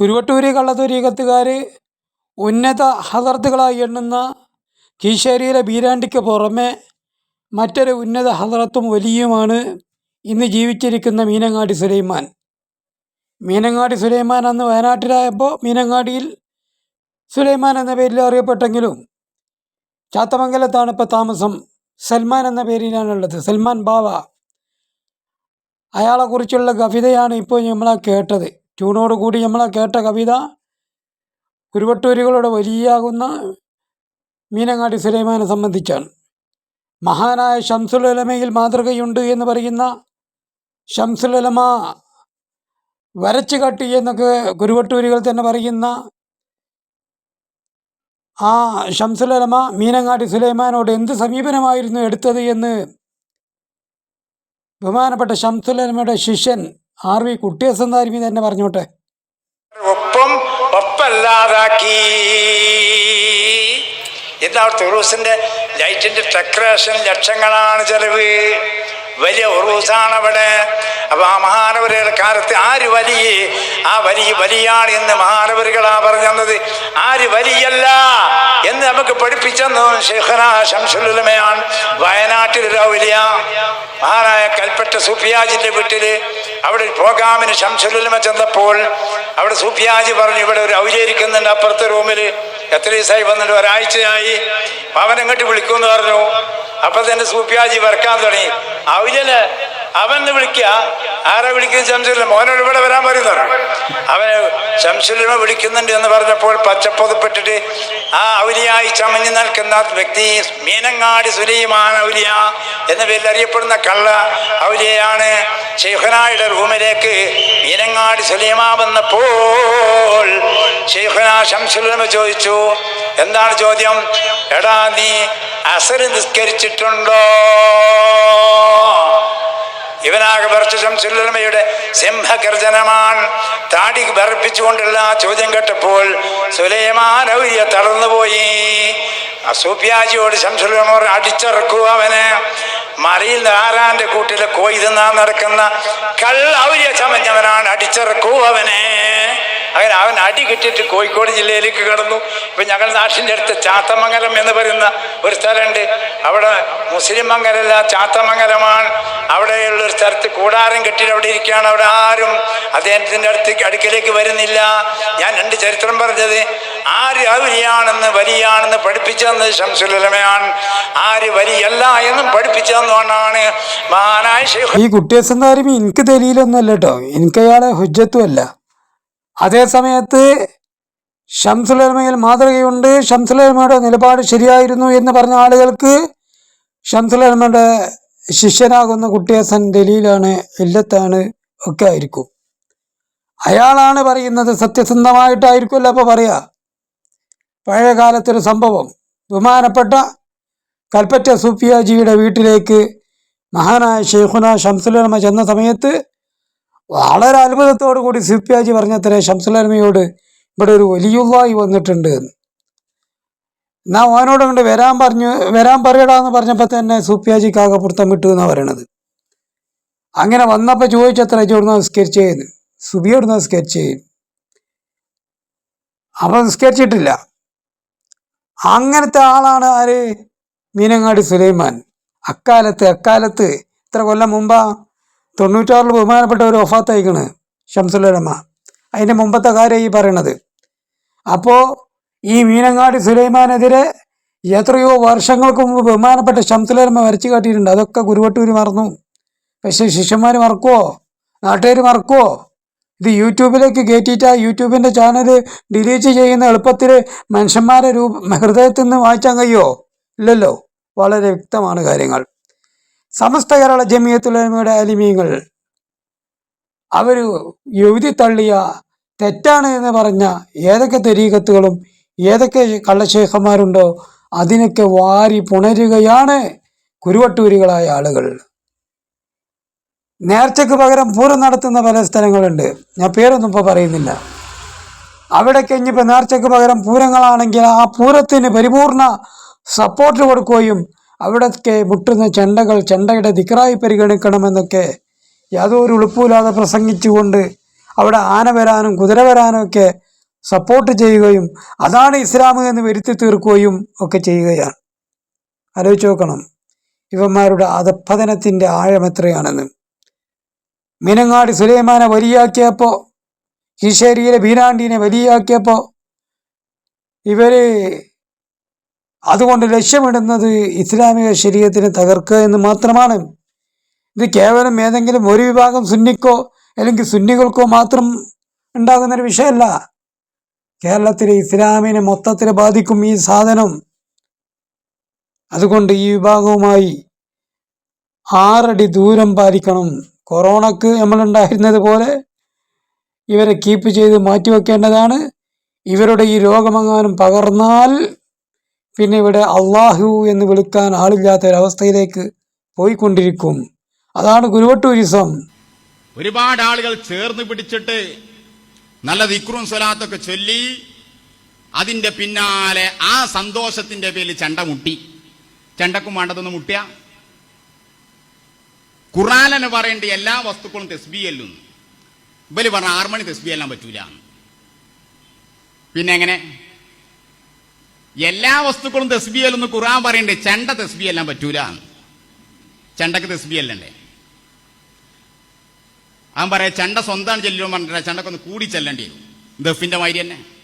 കുരുവട്ടൂരി കള്ളത്തൊരീകത്തുകാർ ഉന്നത ഹദർത്തുകളായി എണ്ണുന്ന കീശേരിയിലെ ബീരാണ്ടിക്ക് പുറമെ മറ്റൊരു ഉന്നത ഹദറത്തും വലിയുമാണ് ഇന്ന് ജീവിച്ചിരിക്കുന്ന മീനങ്ങാടി സുലൈമാൻ. മീനങ്ങാടി സുലൈമാൻ അന്ന് വയനാട്ടിലായപ്പോൾ മീനങ്ങാടിയിൽ സുലൈമാൻ എന്ന പേരിൽ അറിയപ്പെട്ടെങ്കിലും ചാത്തമംഗലത്താണ് ഇപ്പോൾ താമസം. സൽമാൻ എന്ന പേരിലാണുള്ളത്. സൽമാൻ ബാവ. അയാളെക്കുറിച്ചുള്ള കവിതയാണ് ഇപ്പോൾ നമ്മളാ കേട്ടത്. ട്യൂണോട് കൂടി നമ്മൾ കേട്ട കവിത കുരുവട്ടൂരുകളുടെ വലിയാകുന്ന മീനങ്ങാടി സുലൈമാനെ സംബന്ധിച്ചാണ്. മഹാനായ ഷംസുലമയിൽ മാതൃകയുണ്ട് എന്ന് പറയുന്ന ഷംസുലമ വരച്ചു കാട്ടി എന്നൊക്കെ കുരുവട്ടൂരുകൾ തന്നെ പറയുന്ന ആ ഷംസുലമ മീനങ്ങാടി സുലൈമാനോട് എന്ത് സമീപനമായിരുന്നു എടുത്തത് എന്ന് ബഹുമാനപ്പെട്ട ഷംസുലമയുടെ ശിഷ്യൻ ആർ വി കുട്ടിയസന്താരിമി തന്നെ പറഞ്ഞോട്ടെ. ഒപ്പം ഒപ്പല്ലാതാക്കി. എന്താ തുറൂസിന്റെ ലൈറ്റിന്റെ ഡെക്കറേഷൻ ലക്ഷങ്ങളാണ് ചെലവ്. വലിയ ഉറൂസാണ് അവിടെ അപ്പൊ ആ മഹാനവരുടെ കാലത്ത് ആര് വലിയ ആ വലിയ വലിയാണ് എന്ന് മഹാനവരുകളാ പറഞ്ഞത് ആര് വലിയല്ല എന്ന് നമുക്ക് പഠിപ്പിച്ചെന്ന് ഷെയ്ഖന ഷംസുലുലമയാണ് വയനാട്ടിലൊരു വലിയ മഹാനായ കൽപ്പറ്റ സുഫിയാജിന്റെ വീട്ടിൽ അവിടെ പോകാമിന് ഷംസുലുലമ ചെന്നപ്പോൾ അവിടെ സൂഫിയാജി പറഞ്ഞു ഇവിടെ ഒരു ഔചരിക്കുന്നുണ്ട് അപ്പുറത്തെ റൂമിൽ എത്ര ദിവസമായി വന്നിട്ട് ഒരാഴ്ചയായി. അവൻ എങ്ങോട്ട് വിളിക്കുമെന്ന് പറഞ്ഞു. അപ്പൊ തന്നെ സൂപ്പിയാജി വരക്കാൻ തുടങ്ങി. ഔജൽ അവനെ വിളിക്കുക ആരാ വിളിക്കുന്നത് ശംസുലിമ മോനോട് ഇവിടെ വരാൻ പറയുന്നു അവന് ശംസുലിമ വിളിക്കുന്നുണ്ട് എന്ന് പറഞ്ഞപ്പോൾ പച്ചപ്പൊതുപ്പെട്ടിട്ട് ആ ഔലിയായി ചമഞ്ഞു നിൽക്കുന്ന വ്യക്തി മീനങ്ങാടി സുലൈമാൻ ഔലിയ എന്ന പേരിൽ അറിയപ്പെടുന്ന കള്ള ഔലിയയാണ് ഷെയ്ഖനായുടെ റൂമിലേക്ക് മീനങ്ങാടി സുലൈമാ വന്നപ്പോൾ ഷെയ്ഖന ചോദിച്ചു എന്താണ് ചോദ്യം? എടാ നീ അസർ നിസ്കരിച്ചിട്ടുണ്ടോ? ഇവനാകെ പറച്ച ശംസുലമയുടെ സിംഹഗർജനമാണ് താടി ബർപ്പിച്ചുകൊണ്ടുള്ള ചോദ്യം കേട്ടപ്പോൾ സുലൈമാൻ ഔര്യ തളർന്നുപോയി. അസൂപ്യാജിയോട് ശംസുലമ അടിച്ചിറക്കൂ അവന്. മറിയിൽ ആരാന്റെ കൂട്ടിലെ കോയി തിന്നാൻ നടക്കുന്ന കള്ളൗര്യ ചമഞ്ഞവനാണ് അടിച്ചിറക്കൂ അവനെ. അങ്ങനെ അവൻ അടി കിട്ടിയിട്ട് കോഴിക്കോട് ജില്ലയിലേക്ക് കടന്നു. ഇപ്പം ഞങ്ങൾ നാട്ടിന്റെ അടുത്ത് ചാത്തമംഗലം എന്ന് പറയുന്ന ഒരു സ്ഥലമുണ്ട്. അവിടെ മുസ്ലിം മംഗലല്ല ചാത്തമംഗലമാണ്. സ്ഥലത്ത് കൂടാരം കെട്ടിയിട്ട് അവിടെ ഇരിക്കുകയാണ്. അവിടെ ആരും അദ്ദേഹത്തിന്റെ അടുത്ത് അടുക്കലേക്ക് വരുന്നില്ല. ഞാൻ രണ്ട് ചരിത്രം പറഞ്ഞത്. ആര് അവരിയാണെന്ന് വലിയാണെന്ന് പഠിപ്പിച്ചതെന്ന് ശംസുലമയാണ് ആര് വലിയല്ല എന്നും പഠിപ്പിച്ചതെന്നാണ് ഷെയ്ഖ് ഈ കുട്ടിയസന്താരിമി എനിക്ക് ദലീലൊന്നുമല്ല കേട്ടോ. എനിക്ക് അയാളെ ഹുജ്ജത്തുമല്ല. അതേ സമയത്ത് ഷംസുലമയിൽ മാതൃകയുണ്ട്. ഷംസുലമയുടെ നിലപാട് ശരിയായിരുന്നു എന്ന് പറഞ്ഞ ആളുകൾക്ക് ഷംസുലമയുടെ ശിഷ്യനാകുന്ന കുട്ടിയസൻ ദലീലാണ് ഇല്ലത്താണ് ഒക്കെ ആയിരിക്കും. അയാളാണ് പറയുന്നത് സത്യസന്ധമായിട്ടായിരിക്കുമല്ലോ അപ്പോൾ പറയാ. പഴയ കാലത്തൊരു സംഭവം. ബഹുമാനപ്പെട്ട കൽപ്പറ്റ സൂഫിയാജിയുടെ വീട്ടിലേക്ക് മഹാനായ ഷെയ്ഖുന ഷംസുലമ ചെന്ന സമയത്ത് വളരെ അത്ഭുതത്തോടു കൂടി സൂഫിയാജി പറഞ്ഞത്രേ ഷംസുലമയോട് ഇവിടെ ഒരു വലിയുള്ളായി വന്നിട്ടുണ്ട് എന്ന്. എന്നാ ഓനോട് കൊണ്ട് വരാൻ പറഞ്ഞു വരാൻ പറയടാ എന്ന് പറഞ്ഞപ്പോൾ തന്നെ സൂഫിയാജിക്ക് കാകപ്പുറത്തം പുറത്തം വിട്ടു എന്നാണ് പറയണത്. അങ്ങനെ വന്നപ്പോൾ ചോദിച്ചത്ര ചോടുന്ന നിസ്കരിച്ച് ചെയ്യുന്നു സുബി ഇവിടുന്ന് നിസ്കരിച്ച് ചെയ്യുന്നു അപ്പം നിസ്കരിച്ചിട്ടില്ല. അങ്ങനത്തെ ആളാണ് ആര്? മീനങ്ങാടി സുലൈമാൻ. അക്കാലത്ത് അക്കാലത്ത് ഇത്ര കൊല്ലം മുമ്പാ തൊണ്ണൂറ്റാറിൽ ബഹുമാനപ്പെട്ട ഒരു ഒഫാത്തയക്കണ് ഷംസുലമ അതിന്റെ മുമ്പത്തെ കാര്യം ഈ പറയണത്. അപ്പോൾ ഈ മീനങ്ങാടി സുലൈമാനെതിരെ എത്രയോ വർഷങ്ങൾക്ക് മുമ്പ് ബഹുമാനപ്പെട്ട ഷംസുലമ വരച്ചു കാട്ടിയിട്ടുണ്ട്. അതൊക്കെ ഗുരുവട്ടൂർ മറന്നു. പക്ഷേ ശിഷ്യന്മാർ മറക്കുമോ നാട്ടുകാർ മറക്കുമോ ഇത് യൂട്യൂബിലേക്ക് കയറ്റിയിട്ട് ആ യൂട്യൂബിന്റെ ചാനൽ ഡിലീറ്റ് ചെയ്യുന്ന എളുപ്പത്തിൽ മനുഷ്യന്മാരെ രൂപ ഹൃദയത്തിൽ നിന്ന് വായിച്ചാൽ കഴിയോ ഇല്ലല്ലോ. വളരെ വ്യക്തമാണ് കാര്യങ്ങൾ. സമസ്ത കേരള ജമിയത്തുലമയുടെ അലിമീങ്ങൾ. അവർ എഴുതി തള്ളിയ തെറ്റാണ് എന്ന് പറഞ്ഞ ഏതൊക്കെ തെരീകത്തുകളും ഏതൊക്കെ കള്ളശേഖന്മാരുണ്ടോ അതിനൊക്കെ വാരി പുണരുകയാണ് കുരുവട്ടൂരികളായ ആളുകൾ. നേർച്ചയ്ക്ക് പകരം പൂരം നടത്തുന്ന പല സ്ഥലങ്ങളുണ്ട്. ഞാൻ പേരൊന്നും ഇപ്പോൾ പറയുന്നില്ല. അവിടേക്ക് ഇനിയിപ്പോൾ നേർച്ചയ്ക്ക് പകരം പൂരങ്ങളാണെങ്കിൽ ആ പൂരത്തിന് പരിപൂർണ സപ്പോർട്ട് കൊടുക്കുകയും അവിടൊക്കെ മുട്ടുന്ന ചെണ്ടകൾ ചെണ്ടയുടെ ദിക്കറായി പരിഗണിക്കണമെന്നൊക്കെ യാതൊരു ഉളുപ്പുമില്ലാതെ പ്രസംഗിച്ചുകൊണ്ട് അവിടെ ആന വരാനും കുതിര വരാനും ഒക്കെ സപ്പോർട്ട് ചെയ്യുകയും അതാണ് ഇസ്ലാം എന്ന് വരുത്തി തീർക്കുകയും ഒക്കെ ചെയ്യുകയാണ്. ആലോചിച്ച് നോക്കണം. ഇവന്മാരുടെ അധപ്പതനത്തിന്റെ ആഴം എത്രയാണെന്ന്. മീനങ്ങാടി സുലൈമാനെ വലിയാക്കിയപ്പോൾ കീശേരിയിലെ ബീരാണ്ടീനെ വലിയാക്കിയപ്പോൾ ഇവർ അതുകൊണ്ട് ലക്ഷ്യമിടുന്നത് ഇസ്ലാമിക ശരീരത്തിനെ തകർക്കുക എന്ന് മാത്രമാണ്. ഇത് കേവലം ഏതെങ്കിലും ഒരു വിഭാഗം സുന്നിക്കോ അല്ലെങ്കിൽ സുന്നികൾക്കോ മാത്രം ഉണ്ടാകുന്നൊരു വിഷയമല്ല. കേരളത്തിലെ ഇസ്ലാമിനെ മൊത്തത്തിൽ ബാധിക്കും ഈ സാധനം. അതുകൊണ്ട് ഈ വിഭാഗവുമായി ആറടി ദൂരം പാലിക്കണം. കൊറോണക്ക് നമ്മളുണ്ടായിരുന്നത് പോലെ ഇവരെ കീപ്പ് ചെയ്ത് മാറ്റിവെക്കേണ്ടതാണ് ഇവരുടെ ഈ രോഗമെങ്ങാനും പകർന്നാൽ പിന്നെ ഇവിടെ അള്ളാഹു എന്ന് വിളിക്കാൻ ആളില്ലാത്ത ഒരവസ്ഥയിലേക്ക് പോയിക്കൊണ്ടിരിക്കും. അതാണ് ഗുരുവട്ടൂരിസം. ഒരുപാട് ആളുകൾ ചേർന്ന് പിടിച്ചിട്ട് നല്ല ദിക്റും സ്വലാത്തൊക്കെ ചൊല്ലി അതിന്റെ പിന്നാലെ ആ സന്തോഷത്തിന്റെ പേരിൽ ചണ്ട മുട്ടി. ചണ്ടക്കും വേണ്ടതൊന്ന് മുട്ടിയ. ഖുറാലെന്ന് പറയേണ്ട എല്ലാ വസ്തുക്കളും തെസ്ബി അല്ലും ഇവലി പറഞ്ഞ ആറ് മണി തെസ്ബി എല്ലാം പറ്റൂല. പിന്നെ എങ്ങനെ? എല്ലാ വസ്തുക്കളും തെസ്ബി അല്ലെന്ന് ഖുറാൻ പറയണ്ടേ ചെണ്ട തെസ്ബി എല്ലാം പറ്റൂല. ചെണ്ടക്ക് തെസ്ബി അല്ലണ്ടേ അവൻ പറയാം ചണ്ട സ്വന്തമാണ് ചെല്ലുമ്പോൾ പറഞ്ഞിട്ട് ചണ്ടക്കൊന്ന് കൂടി ചെല്ലേണ്ടി വരും. ദഫിന്റെ മാതിരി തന്നെ.